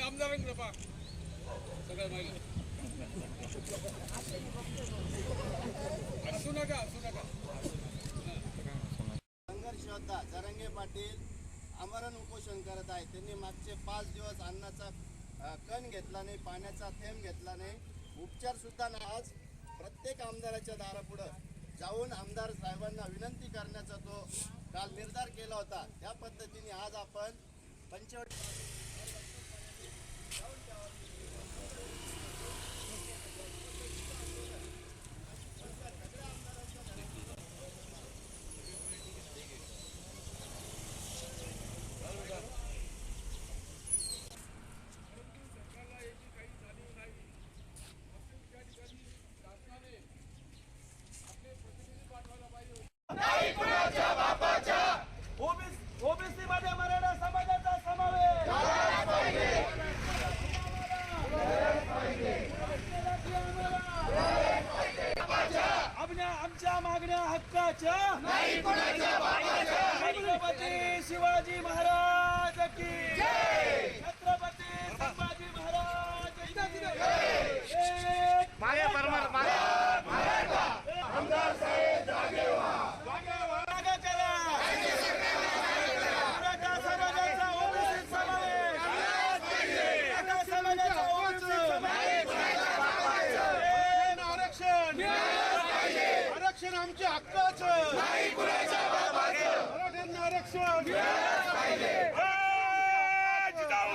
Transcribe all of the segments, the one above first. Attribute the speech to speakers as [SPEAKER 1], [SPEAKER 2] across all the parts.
[SPEAKER 1] तुम्ही आमदारांकडे पहा नका नका
[SPEAKER 2] संघर्ष योद्धा जरंगे पाटील आमरण उपोषण करत आहे त्यांनी मागचे पाच दिवस अन्नाचा कण घेतला नाही पाण्याचा थेंब घेतला नाही. उपचार सुद्धा नाही. आज प्रत्येक आमदाराच्या दारापुढं जाऊन आमदार साहेबांना विनंती करण्याचा तो काल निर्धार केला होता. त्या पद्धतीने आज आपण पंचवटी
[SPEAKER 3] मध्ये मराठा समाजाचा समावेश. आमच्या मागण्या हक्काच्या. शिवाजी महाराज की छत्रपती संभाजी महाराज की एक जागा करा मराठा समाजाचा ओबीसी समावेश मराठा समाजाचा ओबीसी समावेश एक आरक्षण आरक्षण आमच्या हक्काचं मराठ्यांना आरक्षण जय जिजाऊ!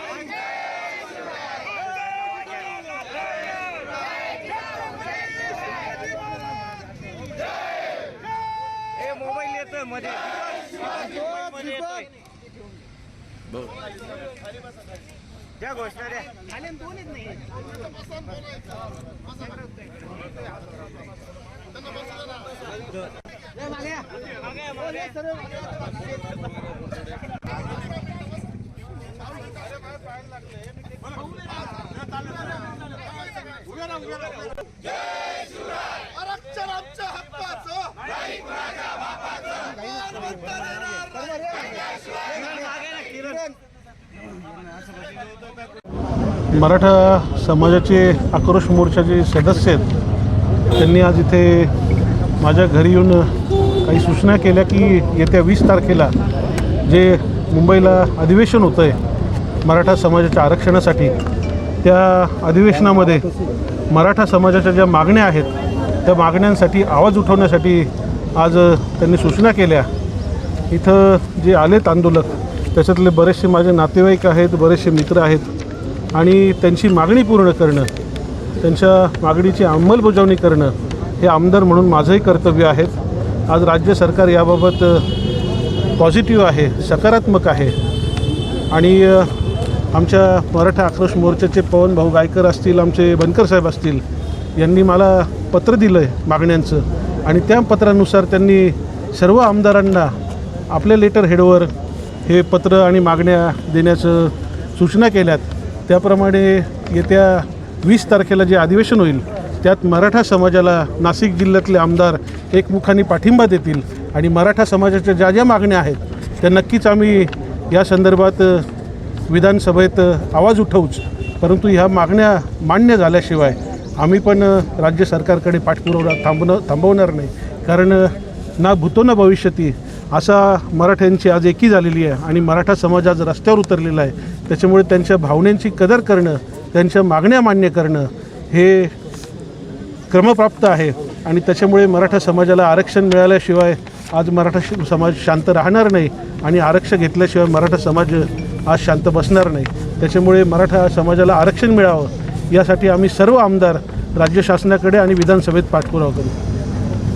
[SPEAKER 2] आरक्षण आमच्या हक्काचं
[SPEAKER 4] मराठा समाजाचे आक्रोश मोर्चाचे सदस्य आहेत. त्यांनी आज इथे माझ्या घरी येऊन काही सूचना केल्या की येत्या वीस तारखेला जे मुंबईला अधिवेशन होतं आहे मराठा समाजाच्या आरक्षणासाठी त्या अधिवेशनामध्ये मराठा समाजाच्या ज्या मागण्या आहेत त्या मागण्यांसाठी आवाज उठवण्यासाठी आज त्यांनी सूचना केल्या. इथं जे आलेत आंदोलक त्याच्यातले बरेचसे माझे नातेवाईक आहेत बरेचसे मित्र आहेत आणि त्यांची मागणी पूर्ण करणं त्यांच्या मागणीची अंमलबजावणी करणं हे आमदार म्हणून माझंही कर्तव्य आहे. आज राज्य सरकार याबाबत पॉझिटिव्ह आहे सकारात्मक आहे. आणि आमच्या मराठा आक्रोश मोर्चाचे पवन भाऊ गायकर असतील आमचे बनकर साहेब असतील यांनी मला पत्र दिलं आहे मागण्यांचं. आणि त्या पत्रानुसार त्यांनी सर्व आमदारांना आपल्या लेटर हेडवर हे पत्र आणि मागण्या देण्याचं सूचना केल्यात. त्याप्रमाणे येत्या वीस तारखेला जे अधिवेशन होईल त्यात मराठा समाजाला नाशिक जिल्ह्यातले आमदार एकमुखाने पाठिंबा देतील आणि मराठा समाजाच्या ज्या ज्या मागण्या आहेत त्या नक्कीच आम्ही या संदर्भात विधानसभेत आवाज उठवूच. परंतु ह्या मागण्या मान्य झाल्याशिवाय आम्ही पण राज्य सरकारकडे पाठपुरवठा थांबणं थांबवणार नाही. कारण ना भूतो ना भविष्यती असा मराठ्यांची आज एकी झालेली आहे आणि मराठा समाज आज रस्त्यावर उतरलेला आहे. त्याच्यामुळे त्यांच्या भावनेंची कदर करणं त्यांच्या मागण्या मान्य करणं हे क्रमप्राप्त आहे आणि त्याच्यामुळे मराठा समाजाला आरक्षण मिळाल्याशिवाय आज मराठा श- समाज शांत राहणार नाही आणि आरक्षण घेतल्याशिवाय मराठा समाज आज शांत बसणार नाही. त्याच्यामुळे मराठा समाजाला आरक्षण मिळावं यासाठी आम्ही सर्व आमदार राज्य शासनाकडे आणि विधानसभेत पाठपुरावा करू.